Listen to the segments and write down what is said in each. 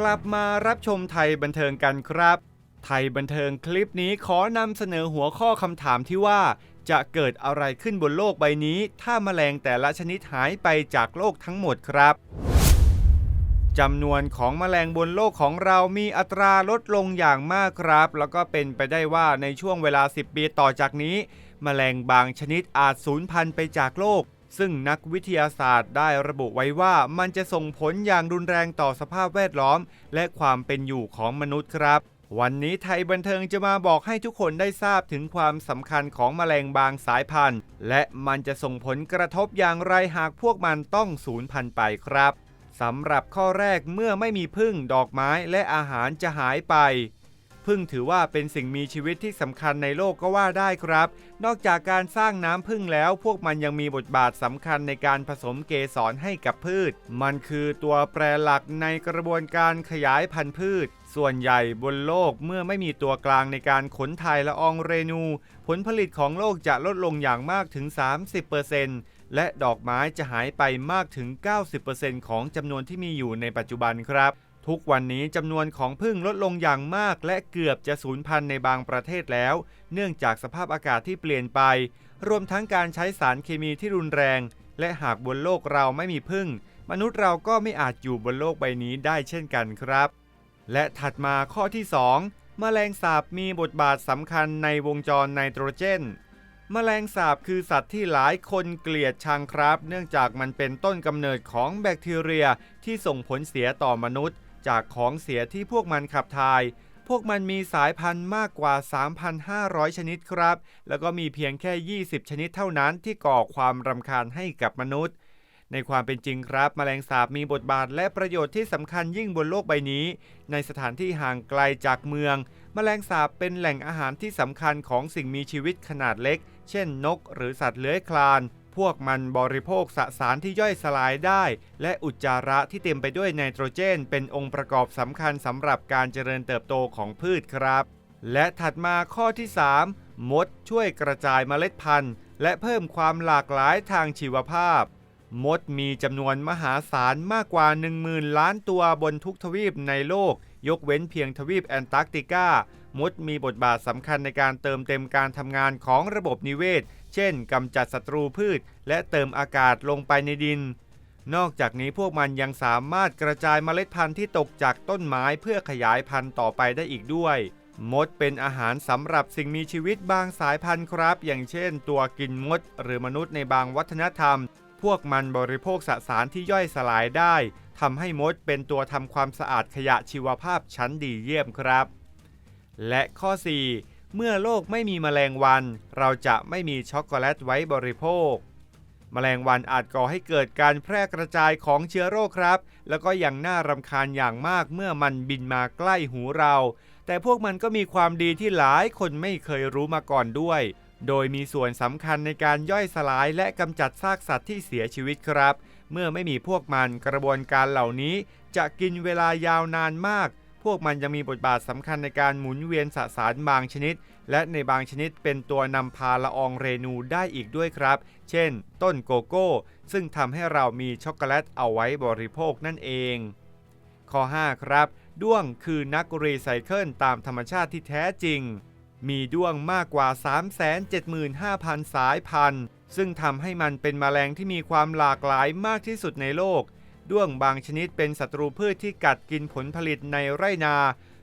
กลับมารับชมไทยบันเทิงกันครับ ไทยบันเทิงคลิปนี้ขอนำเสนอหัวข้อคำถามที่ว่า จะเกิดอะไรขึ้นบนโลกใบนี้ ถ้าแมลงแต่ละชนิดหายไปจากโลกทั้งหมดครับจำนวนของแมลงบนโลกของเรามีอัตราลดลงอย่างมากครับ แล้วก็เป็นไปได้ว่าในช่วงเวลา 10 ปีต่อจากนี้ แมลงบางชนิดอาจสูญพันธุ์ไปจากโลก ซึ่งนักวิทยาศาสตร์ได้ระบุไว้ว่ามันจะส่งผลอย่างรุนแรงต่อสภาพแวดล้อม และความเป็นอยู่ของมนุษย์ครับ วันนี้ไทยบันเทิงจะมาบอกให้ทุกคนได้ทราบถึงความสำคัญของแมลงบางสายพันธุ์ และมันจะส่งผลกระทบอย่างไรหากพวกมันต้องสูญพันธุ์ไปครับสำหรับข้อแรกเมื่อไม่มีพึ่งดอกไม้และอาหารจะหายไป พึ่งถือว่าเป็นสิ่งมีชีวิตที่สำคัญในโลกก็ว่าได้ครับ นอกจากการสร้างน้ำพึ่งแล้วพวกมันยังมีบทบาทสำคัญในการผสมเกสรให้กับพืช มันคือตัวแปรหลักในกระบวนการขยายพันธุ์พืช ส่วนใหญ่บนโลกเมื่อไม่มีตัวกลางในการขนถ่ายละอองเรนู ผลผลิตของโลกจะลดลงอย่างมากถึง 30%และดอกไม้จะหายไปมากถึง 90%ของจำนวนที่มีอยู่ในปัจจุบันครับ ทุกวันนี้จำนวนของพึ่งลดลงอย่างมากและเกือบจะสูญพันธุ์ในบางประเทศแล้ว เนื่องจากสภาพอากาศที่เปลี่ยนไป รวมทั้งการใช้สารเคมีที่รุนแรง และหากบนโลกเราไม่มีพึ่ง มนุษย์เราก็ไม่อาจอยู่บนโลกใบนี้ได้เช่นกันครับ และถัดมาข้อที่ 2 แมลงสาบมีบทบาทสำคัญในวงจรไนโตรเจนแมลงสาบคือสัตว์ที่หลายคนเกลียดชังครับ เนื่องจากมันเป็นต้นกำเนิดของแบคทีเรียที่ส่งผลเสียต่อมนุษย์ จากของเสียที่พวกมันขับถ่าย พวกมันมีสายพันธุ์มากกว่า 3,500 ชนิดครับ แล้วก็มีเพียงแค่ 20 ชนิดเท่านั้นที่ก่อความรำคาญให้กับมนุษย์ ในความเป็นจริงครับแมลงสาบมีบทบาทและประโยชน์ที่สำคัญยิ่งบนโลกใบนี้ ในสถานที่ห่างไกลจากเมืองแมลงสาบเป็นแหล่งอาหารที่สำคัญของสิ่งมีชีวิตขนาดเล็ก เช่นนก หรือสัตว์เลื้อยคลาน พวกมันบริโภคสสารที่ย่อยสลายได้ และอุจจาระที่เต็มไปด้วยไนโตรเจน เป็นองค์ประกอบสำคัญสำหรับการเจริญเติบโตของพืชครับ และถัดมาข้อที่ 3 มดช่วยกระจายเมล็ดพันธุ์ และเพิ่มความหลากหลายทางชีวภาพ มดมีจำนวนมหาศาลมากกว่า 10,000 ล้านตัวบนทุกทวีปในโลก ยกเว้นเพียงทวีปแอนตาร์กติกา มดมีบทบาทสำคัญในการเติมเต็มการทำงานของระบบนิเวศ เช่นกำจัดศัตรูพืช และเติมอากาศลงไปในดิน นอกจากนี้พวกมันยังสามารถกระจายเมล็ดพันธุ์ที่ตกจากต้นไม้เพื่อขยายพันธุ์ต่อไปได้อีกด้วย มดเป็นอาหารสำหรับสิ่งมีชีวิตบางสายพันธุ์ครับ อย่างเช่น ตัวกินมด หรือมนุษย์ในบางวัฒนธรรม พวกมันบริโภคสสารที่ย่อยสลายได้ทำให้มดเป็นตัวทำความสะอาดขยะชีวภาพชั้นดีเยี่ยมครับ และข้อ 4 เมื่อโลกไม่มีแมลงวัน เราจะไม่มีช็อกโกแลตไว้บริโภค แมลงวันอาจก่อให้เกิดการแพร่กระจายของเชื้อโรคครับ แล้วก็ยังน่ารำคาญอย่างมากเมื่อมันบินมาใกล้หูเรา แต่พวกมันก็มีความดีที่หลายคนไม่เคยรู้มาก่อนด้วย โดยมีส่วนสำคัญในการย่อยสลายและกำจัดซากสัตว์ที่เสียชีวิตครับ เมื่อไม่มีพวกมันกระบวนการเหล่านี้จะกินเวลายาวนานมาก พวกมันยังมีบทบาทสำคัญในการหมุนเวียนสสารบางชนิด และในบางชนิดเป็นตัวนำพาละอองเรนูได้อีกด้วยครับ เช่น ต้นโกโก้ ซึ่งทำให้เรามีช็อกโกแลตเอาไว้บริโภคนั่นเอง ข้อ 5 ครับ ด้วงคือนักรีไซเคิลตามธรรมชาติที่แท้จริง มีด้วงมากกว่า 375,000 สายพันธุ์ ซึ่งทำให้มันเป็นแมลงที่มีความหลากหลายมากที่สุดในโลก ด้วงบางชนิดเป็นศัตรูพืชที่กัดกินผลผลิตในไร่นา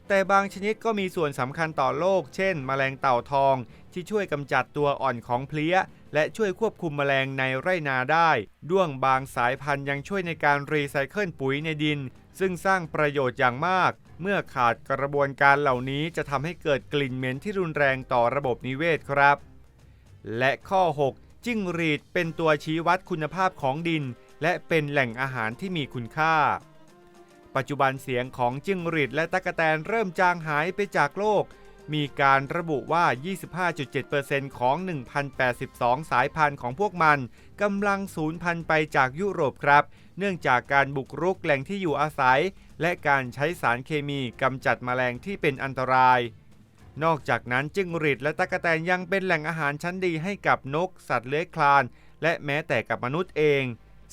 แต่บางชนิดก็มีส่วนสำคัญต่อโลก เช่นแมลงเต่าทอง ที่ช่วยกำจัดตัวอ่อนของเพลี้ย และช่วยควบคุมแมลงในไร่นาได้ ด้วงบางสายพันธุ์ยังช่วยในการรีไซเคิลปุ๋ยในดิน ซึ่งสร้างประโยชน์อย่างมาก เมื่อขาดกระบวนการเหล่านี้จะทำให้เกิดกลิ่นเหม็นที่รุนแรงต่อระบบนิเวศครับ และข้อ 6 จิ้งหรีดเป็นตัวชี้วัดคุณภาพของดิน และเป็นแหล่งอาหารที่มีคุณค่า ปัจจุบันเสียงของจิ้งหรีดและตั๊กแตนเริ่มจางหายไปจากโลก มีการระบุว่า 25.7%ของ 1,082 สายพันธุ์ของพวกมันกำลังสูญพันธุ์ไปจากยุโรปครับ เนื่องจากการบุกรุกแหล่งที่อยู่อาศัย และการใช้สารเคมีกำจัดแมลงที่เป็นอันตรายนอกจากนั้นจิ้งหรีดและตั๊กแตนยังเป็นแหล่งอาหารชั้นดีให้กับนก สัตว์เลื้อยคลาน และแม้แต่กับมนุษย์เอง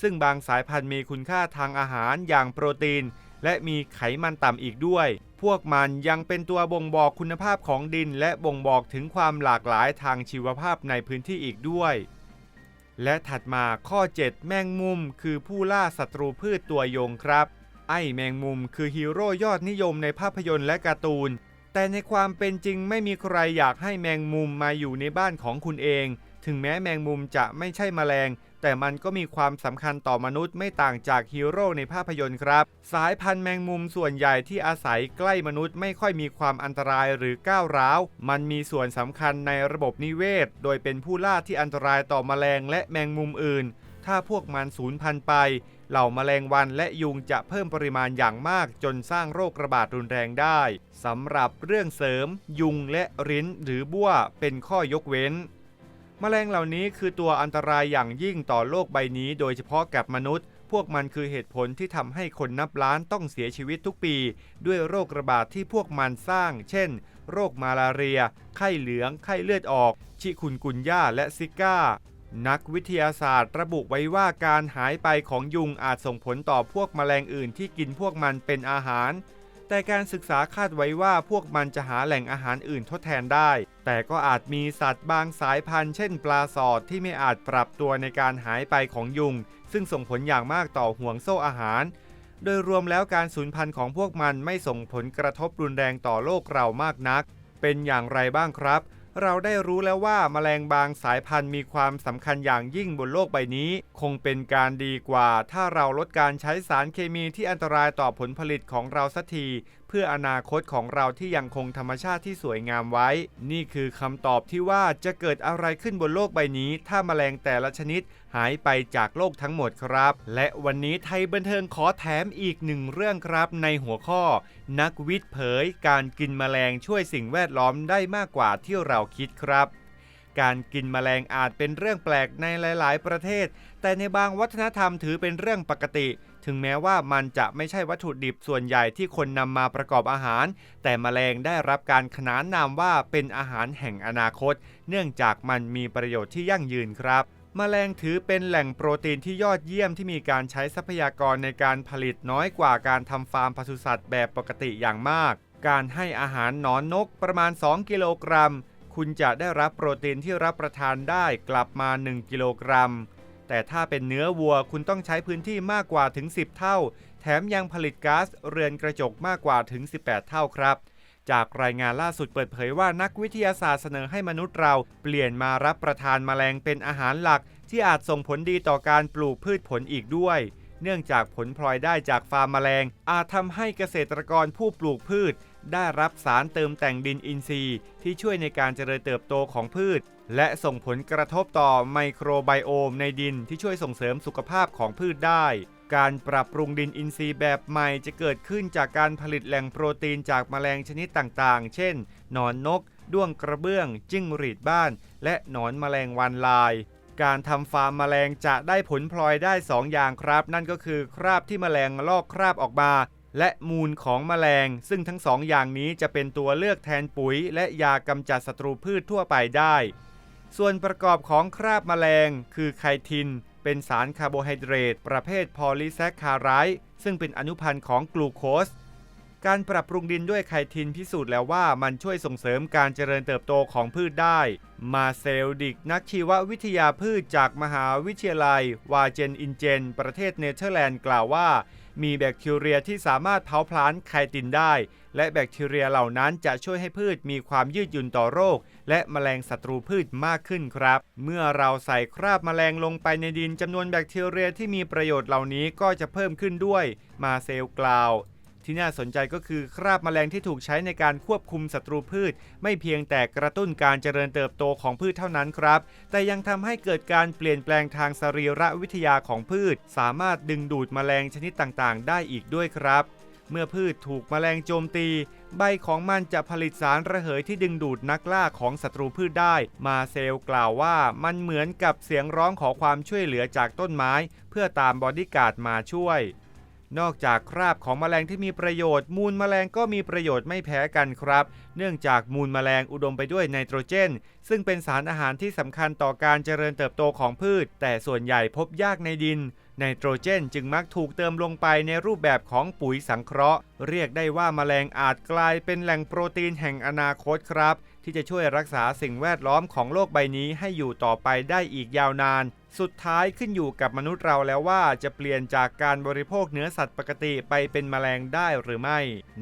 ซึ่งบางสายพันธุ์มีคุณค่าทางอาหารอย่างโปรตีน และมีไขมันต่ำอีกด้วย พวกมันยังเป็นตัวบ่งบอกคุณภาพของดิน และบ่งบอกถึงความหลากหลายทางชีวภาพในพื้นที่อีกด้วย และถัดมาข้อ 7 แมงมุม คือผู้ล่าศัตรูพืชตัวยงครับ ไอ้แมงมุมคือฮีโร่ยอดนิยมในภาพยนตร์และการ์ตูน แต่ในความเป็นจริงไม่มีใครอยากให้แมงมุมมาอยู่ในบ้านของคุณเอง ถึงแม้แมงมุมจะไม่ใช่แมลง แต่มันก็มีความสำคัญต่อมนุษย์ไม่ต่างจากฮีโร่ในภาพยนตร์ครับ สายพันธุ์แมงมุมส่วนใหญ่ที่อาศัยใกล้มนุษย์ไม่ค่อยมีความอันตรายหรือก้าวร้าว มันมีส่วนสำคัญในระบบนิเวศ โดยเป็นผู้ล่าที่อันตรายต่อแมลงและแมงมุมอื่น ถ้าพวกมันสูญพันธุ์ไป เหล่าแมลงวันและยุงจะเพิ่มปริมาณอย่างมากจนสร้างโรคระบาดรุนแรงได้สำหรับเรื่องเสริม ยุงและริ้นหรือบ้วเป็นข้อยกเว้น แมลงเหล่านี้คือตัวอันตรายอย่างยิ่งต่อโลกใบนี้ โดยเฉพาะกับมนุษย์ พวกมันคือเหตุผลที่ทำให้คนนับล้านต้องเสียชีวิตทุกปี ด้วยโรคระบาดที่พวกมันสร้าง เช่น โรคมาลาเรีย ไข้เหลือง ไข้เลือดออก ชิคุนกุนย่าและซิก้า นักวิทยาศาสตร์ระบุไว้ว่าการหายไปของยุงอาจส่งผลต่อพวกแมลงอื่นที่กินพวกมันเป็นอาหาร แต่การศึกษาคาดไว้ว่าพวกมันจะหาแหล่งอาหารอื่นทดแทนได้ แต่ก็อาจมีสัตว์บางสายพันธุ์ เช่น ปลาสอดที่ไม่อาจปรับตัวในการหายไปของยุง ซึ่งส่งผลอย่างมากต่อห่วงโซ่อาหาร โดยรวมแล้วการสูญพันธุ์ของพวกมันไม่ส่งผลกระทบรุนแรงต่อโลกเรามากนัก เป็นอย่างไรบ้างครับ เราได้รู้แล้วว่าแมลงบางสายพันธุ์มีความสำคัญอย่างยิ่งบนโลกใบนี้ คงเป็นการดีกว่า ถ้าเราลดการใช้สารเคมีที่อันตรายต่อผลผลิตของเราสักที พื่ออนาคตของเราที่ยังคงธรรมชาติที่สวยงามไว้ นี่คือคำตอบที่ว่าจะเกิดอะไรขึ้นบนโลกใบนี้ ถ้าแมลงแต่ละชนิดหายไปจากโลกทั้งหมดครับ และวันนี้ไทยบันเทิงขอแถมอีกหนึ่งเรื่องครับในหัวข้อ นักวิทย์เผย การกินแมลงช่วยสิ่งแวดล้อมได้มากกว่าที่เราคิดครับการกินแมลงอาจเป็นเรื่องแปลกในหลาย ๆ ประเทศ แต่ในบางวัฒนธรรมถือเป็นเรื่องปกติ ถึงแม้ว่ามันจะไม่ใช่วัตถุดิบส่วนใหญ่ที่คนนำมาประกอบอาหาร แต่แมลงได้รับการขนานนามว่าเป็นอาหารแห่งอนาคต เนื่องจากมันมีประโยชน์ที่ยั่งยืนครับแมลงถือเป็นแหล่งโปรตีนที่ยอดเยี่ยมที่มีการใช้ทรัพยากรในการผลิตน้อยกว่าการทำฟาร์มปศุสัตว์แบบปกติอย่างมาก การให้อาหารหนอนนกประมาณ 2 กิโลกรัม คุณจะได้รับโปรตีนที่รับประทานได้กลับมา 1 กิโลกรัม แต่ถ้าเป็นเนื้อวัวคุณต้องใช้พื้นที่มากกว่าถึง 10 เท่า แถมยังผลิตก๊าซเรือนกระจกมากกว่าถึง 18 เท่าครับ จากรายงานล่าสุดเปิดเผยว่านักวิทยาศาสตร์เสนอให้มนุษย์เราเปลี่ยนมารับประทานแมลงเป็นอาหารหลัก ที่อาจส่งผลดีต่อการปลูกพืชผลอีกด้วย เนื่องจากผลพลอยได้จากฟาร์มแมลง อาจทำให้เกษตรกรผู้ปลูกพืช ได้รับสารเติมแต่งดินอินทรีย์ ที่ช่วยในการเจริญเติบโตของพืช และส่งผลกระทบต่อไมโครไบโอมในดินที่ช่วยส่งเสริมสุขภาพของพืชได้ การปรับปรุงดินอินทรีย์แบบใหม่จะเกิดขึ้นจากการผลิตแหล่งโปรตีนจากแมลงชนิดต่างๆ เช่น หนอนนก ด้วงกระเบื้อง จิ้งหรีดบ้าน และหนอนแมลงวันลาย การทำฟาร์มแมลงจะได้ผลพลอยได้ 2 อย่างครับ นั่นก็คือคราบที่แมลงลอกคราบออกมาและมูลของแมลง ซึ่งทั้งสองอย่างนี้จะเป็นตัวเลือกแทนปุ๋ย และยากำจัดศัตรูพืชทั่วไปได้ ส่วนประกอบของคราบแมลง คือไคทิน เป็นสารคาร์โบไฮเดรตประเภทพอลิแซคคาไรด์ซึ่งเป็นอนุพันธ์ของกลูโคส การปรับปรุงดินด้วยไคทินพิสูจน์แล้วว่ามันช่วยส่งเสริมการเจริญเติบโตของพืชได้ มาเซลดิก นักชีววิทยาพืชจากมหาวิทยาลัย วาเจนอินเจน ประเทศเนเธอร์แลนด์กล่าวว่า มีแบคทีเรียที่สามารถเผาผลาญไคตินได้ และแบคทีเรียเหล่านั้นจะช่วยให้พืชมีความยืดหยุ่นต่อโรค และแมลงศัตรูพืชมากขึ้นครับ เมื่อเราใส่คราบแมลงลงไปในดินจำนวนแบคทีเรียที่มีประโยชน์เหล่านี้ก็จะเพิ่มขึ้นด้วย มาเซลกล่าว ที่น่าสนใจก็คือคราบแมลงที่ถูกใช้ในการควบคุมศัตรูพืช ไม่เพียงแต่กระตุ้นการเจริญเติบโตของพืชเท่านั้นครับ แต่ยังทำให้เกิดการเปลี่ยนแปลงทางสรีรวิทยาของพืช สามารถดึงดูดแมลงชนิดต่างๆ ได้อีกด้วยครับเมื่อพืชถูกแมลงโจมตี ใบของมันจะผลิตสารระเหยที่ดึงดูดนักล่าของศัตรูพืชได้ มาเซลกล่าวว่ามันเหมือนกับเสียงร้องขอความช่วยเหลือจากต้นไม้ เพื่อตามบอดี้การ์ดมาช่วย นอกจากคราบของแมลงที่มีประโยชน์ มูลแมลงก็มีประโยชน์ไม่แพ้กันครับ เนื่องจากมูลแมลงอุดมไปด้วยไนโตรเจน ซึ่งเป็นสารอาหารที่สำคัญต่อการเจริญเติบโตของพืช แต่ส่วนใหญ่พบยากในดินไนโตรเจนจึงมักถูกเติมลงไปในรูปแบบของปุ๋ยสังเคราะห์ เรียกได้ว่าแมลงอาจกลายเป็นแหล่งโปรตีนแห่งอนาคตครับ ที่จะช่วยรักษาสิ่งแวดล้อมของโลกใบนี้ให้อยู่ต่อไปได้อีกยาวนาน สุดท้ายขึ้นอยู่กับมนุษย์เราแล้วว่าจะเปลี่ยนจากการบริโภคเนื้อสัตว์ปกติไปเป็นแมลงได้หรือไม่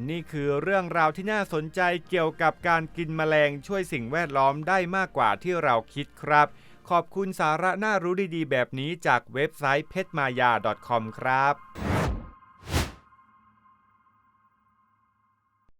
นี่คือเรื่องราวที่น่าสนใจเกี่ยวกับการกินแมลงช่วยสิ่งแวดล้อมได้มากกว่าที่เราคิดครับ ขอบคุณสาระน่ารู้ดีๆ แบบนี้จากเว็บไซต์เพชรมายา .com ครับ